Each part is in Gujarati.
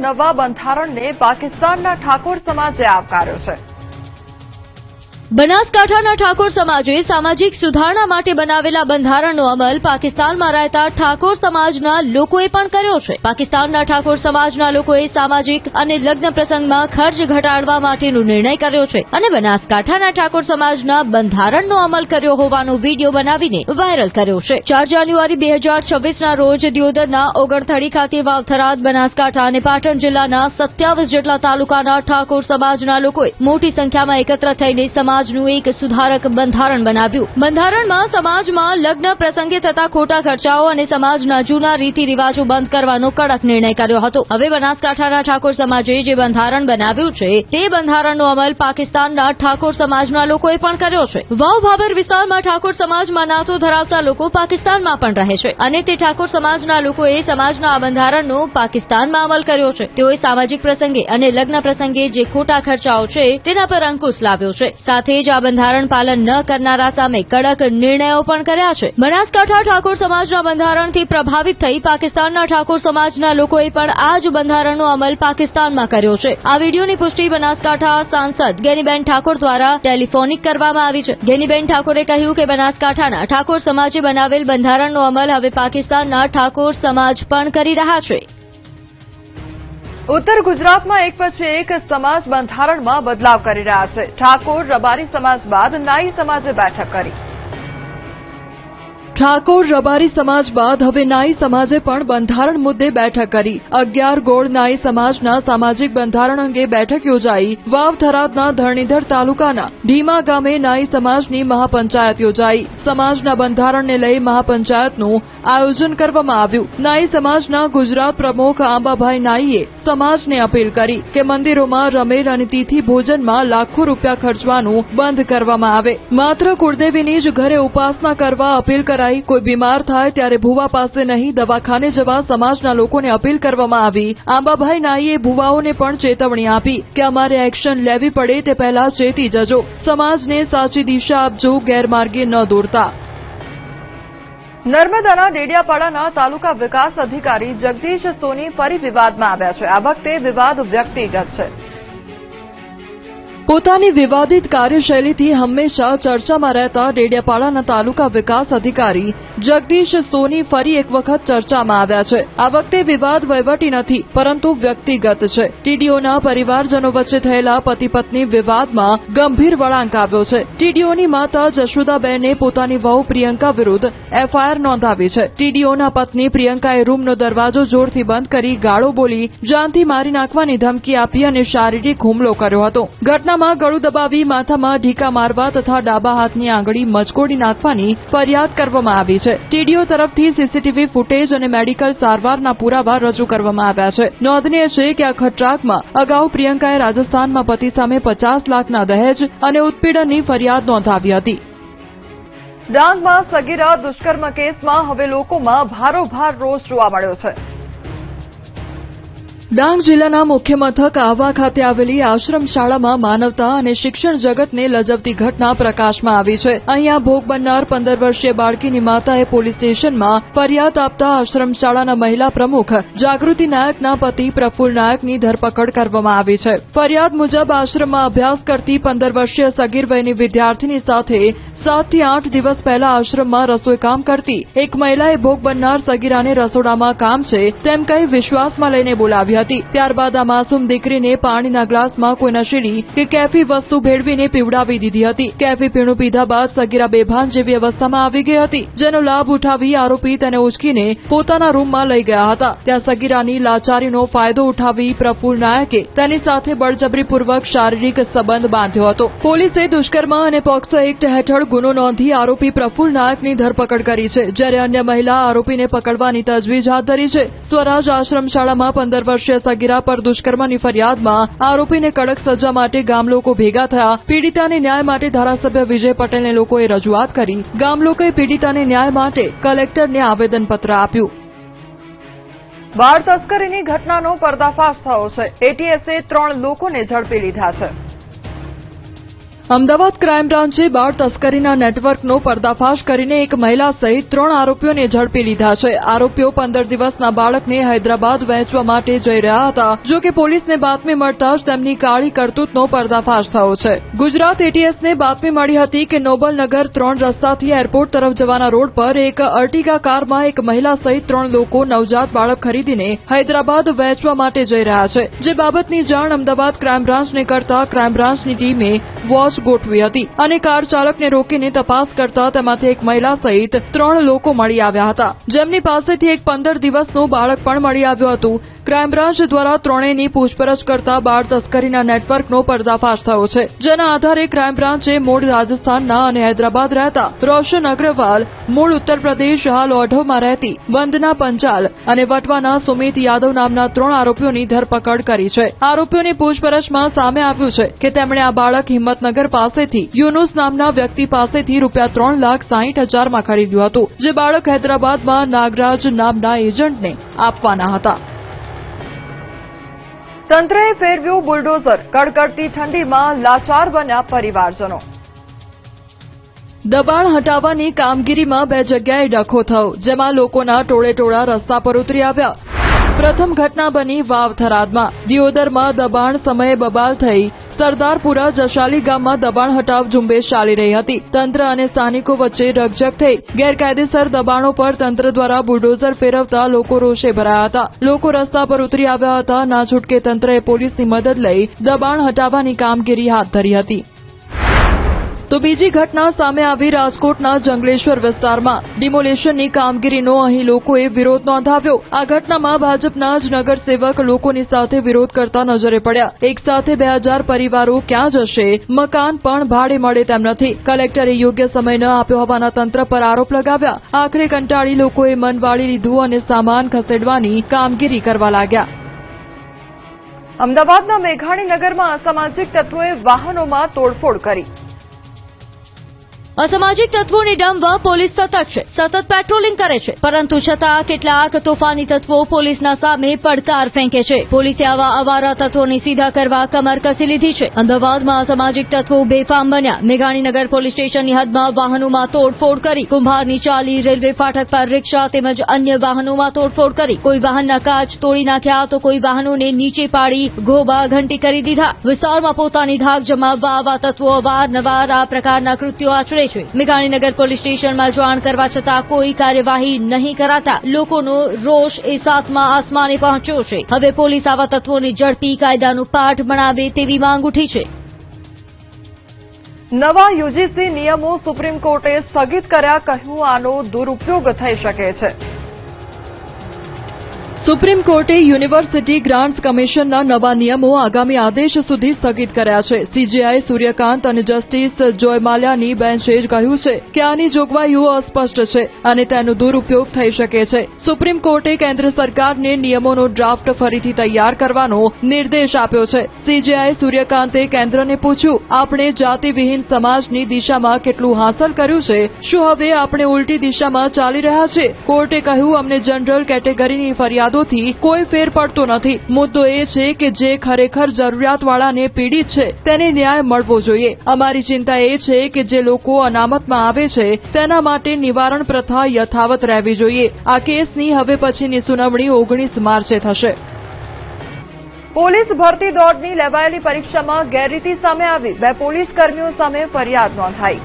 નવા બંધારણને પાકિસ્તાનના ઠાકોર સમાજે આવકાર્યો છે. બનાસકાંઠાના ઠાકોર સમાજે સામાજિક સુધારણા માટે બનાવેલા બંધારણનો અમલ પાકિસ્તાનમાં રહેતા ઠાકોર સમાજના લોકોએ પણ કર્યો છે. પાકિસ્તાનના ઠાકોર સમાજના લોકોએ સામાજિક અને લગ્ન પ્રસંગમાં ખર્ચ ઘટાડવા માટેનો નિર્ણય કર્યો છે અને બનાસકાંઠાના ઠાકોર સમાજના બંધારણનો અમલ કર્યો હોવાનો વીડિયો બનાવીને વાયરલ કર્યો છે. ચાર જાન્યુઆરી બે હજાર છવ્વીસના રોજ દિયોદરના ઓગણથડી ખાતે વાવથરાદ બનાસકાંઠા અને પાટણ જિલ્લાના સત્યાવીસ જેટલા તાલુકાના ઠાકોર સમાજના લોકોએ મોટી સંખ્યામાં એકત્ર થઈને સમાજનું એક સુધારક બંધારણ બનાવ્યું. બંધારણમાં સમાજમાં લગ્ન પ્રસંગે થતા ખોટા ખર્ચાઓ અને સમાજના જૂના રીતિ બંધ કરવાનો કડક નિર્ણય કર્યો હતો. હવે બનાસકાંઠાના ઠાકોર સમાજે જે બંધારણ બનાવ્યું છે, તે બંધારણનો અમલ પાકિસ્તાનના ઠાકોર સમાજના લોકોએ પણ કર્યો છે. વાવ ભાભર વિસ્તારમાં ઠાકોર સમાજમાં નાતો ધરાવતા લોકો પાકિસ્તાનમાં પણ રહે છે અને તે ઠાકોર સમાજના લોકોએ સમાજના આ બંધારણનો પાકિસ્તાનમાં અમલ કર્યો છે. તેઓએ સામાજિક પ્રસંગે અને લગ્ન પ્રસંગે જે ખોટા ખર્ચાઓ છે, તેના પર અંકુશ લાવ્યો છે. સાથે જ આ બંધારણ પાલન ન કરનારા સામે કડક નિર્ણયો પણ કર્યા છે. બનાસકાંઠા ઠાકોર સમાજના બંધારણથી પ્રભાવિત થઈ પાકિસ્તાનના ઠાકોર સમાજના લોકોએ પણ આ જ બંધારણનો અમલ પાકિસ્તાનમાં કર્યો છે. આ વિડીયોની પુષ્ટિ બનાસકાંઠા સાંસદ ગેનીબેન ઠાકોર દ્વારા ટેલિફોનિક કરવામાં આવી છે. ગેનીબેન ઠાકોરે કહ્યું કે બનાસકાંઠાના ઠાકોર સમાજે બનાવેલ બંધારણનો અમલ હવે પાકિસ્તાનના ઠાકોર સમાજ પણ કરી રહ્યા છે. ઉત્તર ગુજરાતમાં એક પછી એક સમાજ બંધારણમાં બદલાવ કરી રહ્યા છે. ઠાકોર, રબારી સમાજ બાદ નાઈ સમાજે બેઠક કરી. ઠાકોર રબારી સમાજ બાદ હવે નાઈ સમાજે પણ બંધારણ મુદ્દે બેઠક કરી. અગિયાર ગોળ નાઈ સમાજના સામાજિક બંધારણ અંગે બેઠક યોજાઈ. વાવ થરાદના ધરણીધર તાલુકાના ઢીમા ગામે નાઈ સમાજની મહાપંચાયત યોજાઈ. સમાજના બંધારણને લઈ મહાપંચાયતનું આયોજન કરવામાં આવ્યું. નાઈ સમાજના ગુજરાત પ્રમુખ આંબાભાઈ નાઈએ સમાજને અપીલ કરી કે મંદિરોમાં રમેલ અને તિથિ ભોજનમાં લાખો રૂપિયા ખર્ચવાનું બંધ કરવામાં આવે. માત્ર કુળદેવીની જ ઘરે ઉપાસના કરવા અપીલ કરાઈ કોઈ બીમાર થાય ત્યારે ભુવા પાસે નહીં, દવાખાને જવા સમાજના લોકોને અપીલ કરવામાં આવી. આંબાભાઈ નાઈએ ભુવાઓને પણ ચેતવણી આપી કે અમારે એક્શન લેવી પડે તે પહેલા ચેતી જજો. સમાજને સાચી દિશા આપજો, ગેરમાર્ગે ન દોરતા. નર્મદાના ડેડિયાપાડાના તાલુકા વિકાસ અધિકારી જગદીશ સોની ફરી વિવાદમાં આવ્યા છે. આ વખતે વિવાદ વ્યક્તિગત છે. પોતાની વિવાદિત કાર્યશૈલીથી હંમેશા ચર્ચામાં રહેતા ડેડિયાપાડાના તાલુકા વિકાસ અધિકારી જગદીશ સોની ફરી એક વખત ચર્ચામાં આવ્યા છે. આ વખતે વિવાદ વહીવટી નથી, પરંતુ વ્યક્તિગત છે. ટીડીઓના પરિવારજનો વચ્ચે થયેલા પતિ પત્ની વિવાદમાં ગંભીર વળાંક આવ્યો છે. ટીડીઓની માતા જશોદાબેને પોતાની વહુ પ્રિયંકા વિરુદ્ધ એફઆઈઆર નોંધાવી છે. ટીડીઓના પત્ની પ્રિયંકાએ રૂમનો દરવાજો જોરથી બંધ કરી ગાળો બોલી જાનથી મારી નાખવાની ધમકી આપી અને શારીરિક હુમલો કર્યો હતો. ઘટનામાં ગળું દબાવી માથામાં ઢીકા મારવા તથા ડાબા હાથની આંગળી મચકોડી નાખવાની ફરિયાદ કરવામાં આવી છે. ટીડીઓ તરફથી સીસીટીવી ફૂટેજ અને મેડિકલ સારવારના પુરાવા રજૂ કરવામાં આવ્યા છે. નોંધનીય છે કે આ ખટરાકમાં અગાઉ પ્રિયંકાએ રાજસ્થાનમાં પતિ સામે પચાસ લાખના દહેજ અને ઉત્પીડનની ફરિયાદ નોંધાવી હતી. ડાંગમાં સગીરા દુષ્કર્મ કેસમાં હવે લોકોમાં ભારોભાર રોષ જોવા મળ્યો છે. ડાંગ જિલ્લાના મુખ્ય મથક આહવા ખાતે આવેલી આશ્રમ માનવતા અને શિક્ષણ જગતને લજવતી ઘટના પ્રકાશમાં આવી છે. અહીંયા ભોગ બનનાર પંદર વર્ષીય બાળકીની માતાએ પોલીસ સ્ટેશનમાં ફરિયાદ આપતા આશ્રમ શાળાના મહિલા પ્રમુખ, જાગૃતિ નાયકના પતિ પ્રફુલ નાયકની ધરપકડ કરવામાં આવી છે. ફરિયાદ મુજબ આશ્રમમાં અભ્યાસ કરતી પંદર વર્ષીય સગીર વિદ્યાર્થીની સાથે સાતથી આઠ દિવસ પહેલા આશ્રમમાં રસોઈ કામ કરતી એક મહિલાએ ભોગ બનનાર સગીરાને રસોડામાં કામ છે તેમ કહી વિશ્વાસમાં લઈને બોલાવી હતી. ત્યારબાદ આ માસૂમ દીકરીને પાણીના ગ્લાસમાં કોઈ નશીલી કે કેફી વસ્તુ ભેળવીને પીવડાવી દીધી હતી. કેફી પીણું પીધા બાદ સગીરા બેભાન જેવી અવસ્થામાં આવી ગઈ હતી, જેનો લાભ ઉઠાવી આરોપી તેને ઉચકીને પોતાના રૂમમાં લઈ ગયા હતા. ત્યાં સગીરાની લાચારીનો ફાયદો ઉઠાવી પ્રફુલ્લ નાયકે તેની સાથે બળજબરીપૂર્વક શારીરિક સંબંધ બાંધ્યો હતો. પોલીસે દુષ્કર્મ અને પોક્સો એક્ટ હેઠળ ગુનો નોંધી આરોપી પ્રફુલ નાયકની ધરપકડ કરી છે. જ્યારે અન્ય મહિલા આરોપીને પકડવાની તજવીજ હાથ ધરી છે. સ્વરાજ આશ્રમ પંદર વર્ષીય સગીરા પર દુષ્કર્મની ફરિયાદમાં આરોપીને કડક સજા માટે ગામ લોકો ભેગા થયા. પીડિતાને ન્યાય માટે ધારાસભ્ય વિજય પટેલને લોકોએ રજૂઆત કરી. ગામ લોકોએ પીડિતાને ન્યાય માટે કલેક્ટરને આવેદનપત્ર આપ્યું. બાળ તસ્કરીની ઘટનાનો પર્દાફાશ થયો છે. એટીએસે ત્રણ લોકોને ઝડપી લીધા છે. અમદાવાદ ક્રાઇમ બ્રાન્ચે બાળ તસ્કરીના નેટવર્કનો પર્દાફાશ કરીને એક મહિલા સહિત ત્રણ આરોપીઓને ઝડપી લીધા છે. આરોપીઓ પંદર દિવસના બાળકને હૈદરાબાદ વહેંચવા માટે જઈ રહ્યા હતા. જો કે પોલીસને બાતમી મળતા જ તેમની કાળી કરતૂતનો પર્દાફાશ થયો છે. ગુજરાત એટીએસને બાતમી મળી હતી કે નોબલનગર ત્રણ રસ્તાથી એરપોર્ટ તરફ જવાના રોડ પર એક અર્ટિગા કારમાં એક મહિલા સહિત ત્રણ લોકો નવજાત બાળક ખરીદીને હૈદરાબાદ વહેંચવા માટે જઈ રહ્યા છે. જે બાબતની જાણ અમદાવાદ ક્રાઇમ બ્રાન્ચને કરતા ક્રાઇમ બ્રાન્ચની ટીમે વોચ ગોઠવી હતી અને કાર ચાલકને રોકીને તપાસ કરતા તેમાંથી એક મહિલા સહિત ત્રણ લોકો મળી આવ્યા હતા. જેમની પાસેથી એક પંદર દિવસનું બાળક પણ મળી આવ્યું હતું. ક્રાઇમ દ્વારા ત્રણેયની પૂછપરછ કરતા બાળ તસ્કરીના નેટવર્કનો પર્દાફાશ થયો છે. જેના આધારે ક્રાઇમ મૂળ રાજસ્થાનના અને હૈદરાબાદ રહેતા રોશન અગ્રવાલ, મૂળ ઉત્તર પ્રદેશ હાલ ઓઢવમાં રહેતી વંદના પંચાલ અને વટવાના સુમિત યાદવ નામના ત્રણ આરોપીઓની ધરપકડ કરી છે. આરોપીઓની પૂછપરછમાં સામે આવ્યું છે કે તેમણે આ બાળક હિંમતનગર પાસેથી યુનુસ નામના વ્યક્તિ પાસેથી રૂપિયા ત્રણ લાખ સાહીઠ હજારમાં ખરીદ્યું હતું જે બાળક હૈદરાબાદમાં નાગરાજ નામના એજન્ટને આપવાના હતા. તંત્રએ ફેરવ્યું બુલડોઝર કડકડતી ઠંડીમાં લાચાર બન્યા પરિવારજનો. દબાણ હટાવવાની કામગીરીમાં બે જગ્યાએ ડખો થયો જેમાં લોકોના ટોળે ટોળા રસ્તા પર ઉતરી આવ્યા. પ્રથમ ઘટના બની વાવ થરાદમાં. દિયોદરમાં દબાણ સમયે બબાલ થઈ સરદારપુરા જશાલી ગામમાં દબાણ હટાવ ઝુંબેશ ચાલી રહી હતી. તંત્ર અને સ્થાનિકો વચ્ચે રકઝક થઈ. ગેરકાયદેસર દબાણો પર તંત્ર દ્વારા બુલડોઝર ફેરવતા લોકો રોષે ભરાયા હતા. લોકો રસ્તા પર ઉતરી આવ્યા હતા. ના છૂટકે તંત્રએ પોલીસની મદદ લઈ દબાણ હટાવવાની કામગીરી હાથ ધરી હતી. તો બીજી ઘટના સામે આવી રાજકોટના જંગલેશ્વર વિસ્તારમાં. ડિમોલેશનની કામગીરીનો અહીં લોકોએ વિરોધ નોંધાવ્યો. આ ઘટનામાં ભાજપના જ નગરસેવક લોકોની સાથે વિરોધ કરતા નજરે પડ્યા. એક સાથે બે પરિવારો ક્યાં જશે? મકાન પણ ભાડે મળે તેમ નથી. કલેક્ટરે યોગ્ય સમય ન આપ્યો હોવાના તંત્ર પર આરોપ લગાવ્યા. આખરે કંટાળી લોકોએ મન વાળી લીધું અને સામાન ખસેડવાની કામગીરી કરવા લાગ્યા. અમદાવાદના મેઘાણીનગરમાં અસામાજિક તત્વોએ વાહનોમાં તોડફોડ કરી. અસામાજિક તત્વોને ડામવા પોલીસ સતત છે. સતત પેટ્રોલિંગ કરે છે. પરંતુ છતાં કેટલાક તોફાની તત્વો પોલીસના સામે પડકાર ફેંકે છે. પોલીસે આવા અવારા તત્વોને સીધા કરવા કમર કસી લીધી છે. અમદાવાદમાં અસામાજિક તત્વો બેફામ બન્યા. મેઘાણીનગર પોલીસ સ્ટેશનની હદમાં વાહનોમાં તોડફોડ કરી કુંભારની ચાલી રેલવે ફાટક પર રિક્ષા તેમજ અન્ય વાહનોમાં તોડફોડ કરી. કોઈ વાહનના કાચ તોડી નાખ્યા તો કોઈ વાહનોને નીચે પાડી ગોબા ઘંટી કરી દીધા. વિસ્તારમાં પોતાની ધાક જમાવવા આવા તત્વો અવારનવાર આ પ્રકારના કૃત્યો આચરે છે. મેઘાણીનગર પોલીસ સ્ટેશનમાં જાણ કરવા છતાં કોઈ કાર્યવાહી નહીં કરાતા લોકોનો રોષ એ સાતમાં આસમાને પહોંચ્યો છે. હવે પોલીસ આવા તત્વોને ઝડપી કાયદાનું પાઠ બનાવે તેવી માંગ ઉઠી છે. નવા યુજીસી નિયમો સુપ્રીમ કોર્ટે સ્થગિત કર્યા, કહ્યું આનો દુરુપયોગ થઈ શકે છે. સુપ્રીમ કોર્ટે યુનિવર્સિટી ગ્રાન્ટ્સ કમિશનના નવા નિયમો આગામી આદેશ સુધી સ્થગિત કર્યા છે. સીજેઆઈ સૂર્યકાંત અને જસ્ટિસ જોયમાલ્યાની બેન્ચે કહ્યું છે કે આની જોગવાઈઓ અસ્પષ્ટ છે અને તેનો દુરુપયોગ થઈ શકે છે. સુપ્રીમ કોર્ટે કેન્દ્ર સરકારને નિયમોનો ડ્રાફ્ટ ફરીથી તૈયાર કરવાનો નિર્દેશ આપ્યો છે. સીજેઆઈ સૂર્યકાંતે કેન્દ્રને પૂછ્યું, આપણે જાતિવિહીન સમાજની દિશામાં કેટલું હાંસલ કર્યું છે? શું હવે આપણે ઉલટી દિશામાં ચાલી રહ્યા છે કોર્ટે કહ્યું, અમને જનરલ કેટેગરીની ફરિયાદોથી કોઈ ફેર પડતો નથી. મુદ્દો એ છે કે જે ખરેખર જરૂરિયાતવાળાને પીડિત છે, તેને ન્યાય મળવો જોઈએ. અમારી ચિંતા એ છે કે જે લોકો અનામતમાં આવે છે, તેના માટે નિવારણ પ્રથા યથાવત રહેવી જોઈએ. આ કેસની હવે પછીની સુનાવણી ઓગણીસ માર્ચે થશે. પોલીસ ભરતી દોડની લેવાયેલી પરીક્ષામાં ગેરરીતિ સામે આવી. બે પોલીસ કર્મીઓ સામે ફરિયાદ નોંધાઈ.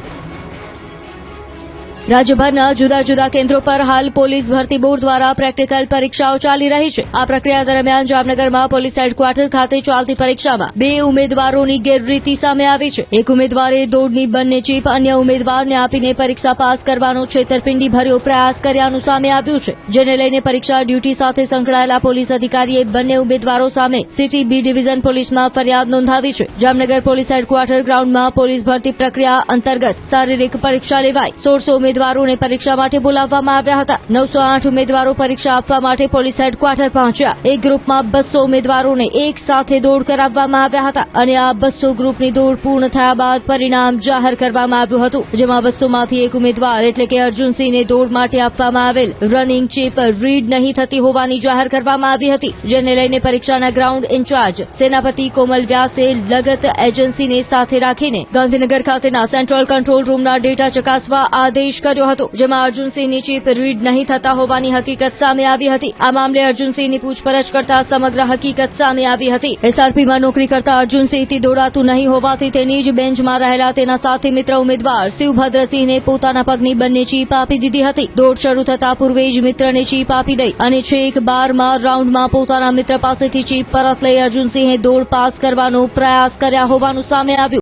રાજ્યભરના જુદા જુદા કેન્દ્રો પર હાલ પોલીસ ભરતી બોર્ડ દ્વારા પ્રેક્ટિકલ પરીક્ષાઓ ચાલી રહી છે. આ પ્રક્રિયા દરમિયાન જામનગરમાં પોલીસ હેડક્વાર્ટર ખાતે ચાલતી પરીક્ષામાં બે ઉમેદવારોની ગેરરીતિ સામે આવી છે. એક ઉમેદવારે દોડની બંને ચીપ અન્ય ઉમેદવારને આપીને પરીક્ષા પાસ કરવાનો છેતરપિંડી ભર્યો પ્રયાસ કર્યાનું સામે આવ્યું છે. જેને લઈને પરીક્ષા ડ્યુટી સાથે સંકળાયેલા પોલીસ અધિકારીએ બંને ઉમેદવારો સામે સિટી બી ડિવિઝન પોલીસમાં ફરિયાદ નોંધાવી છે. જામનગર પોલીસ હેડક્વાર્ટર ગ્રાઉન્ડમાં પોલીસ ભરતી પ્રક્રિયા અંતર્ગત શારીરિક પરીક્ષા લેવાય સોળસો ઉમેદવારોને પરીક્ષા માટે બોલાવવામાં આવ્યા હતા. નવસો ઉમેદવારો પરીક્ષા આપવા માટે પોલીસ હેડક્વાર્ટર પહોંચ્યા. એક ગ્રુપમાં બસો ઉમેદવારોને એક સાથે દોડ કરાવવામાં આવ્યા હતા અને આ બસો ગ્રુપની દોડ પૂર્ણ થયા બાદ પરિણામ જાહેર કરવામાં આવ્યું હતું, જેમાં બસોમાંથી એક ઉમેદવાર એટલે કે અર્જુનસિંહને દોડ માટે આપવામાં આવેલ રનિંગ ચીપ રીડ નહીં થતી હોવાની જાહેર કરવામાં આવી હતી, જેને લઈને પરીક્ષાના ગ્રાઉન્ડ ઇન્ચાર્જ સેનાપતિ કોમલ વ્યાસે લગત એજન્સીને સાથે રાખીને ગાંધીનગર ખાતેના સેન્ટ્રલ કંટ્રોલ રૂમના ડેટા ચકાસવા આદેશ કર્યો હતો, જેમાં અર્જુનસિંહની ચીપ રીડ નહીં થતા હોવાની હકીકત સામે આવી હતી. આ મામલે અર્જુનસિંહની પૂછપરછ કરતા સમગ્ર હકીકત સામે આવી હતી. એસઆરપીમાં નોકરી કરતા અર્જુનસિંહથી દોડાતું નહીં હોવાથી તેની જ બેન્ચમાં રહેલા તેના સાથી મિત્ર ઉમેદવાર શિવભદ્રસિંહને પોતાના પગની બંને ચીપ આપી દીધી હતી. દોડ શરૂ થતા પૂર્વે જ મિત્રને ચીપ આપી દઈ અને છેક બારમાં રાઉન્ડમાં પોતાના મિત્ર પાસેથી ચીપ પરત લઈ અર્જુનસિંહે દોડ પાસ કરવાનો પ્રયાસ કર્યા હોવાનું સામે આવ્યું.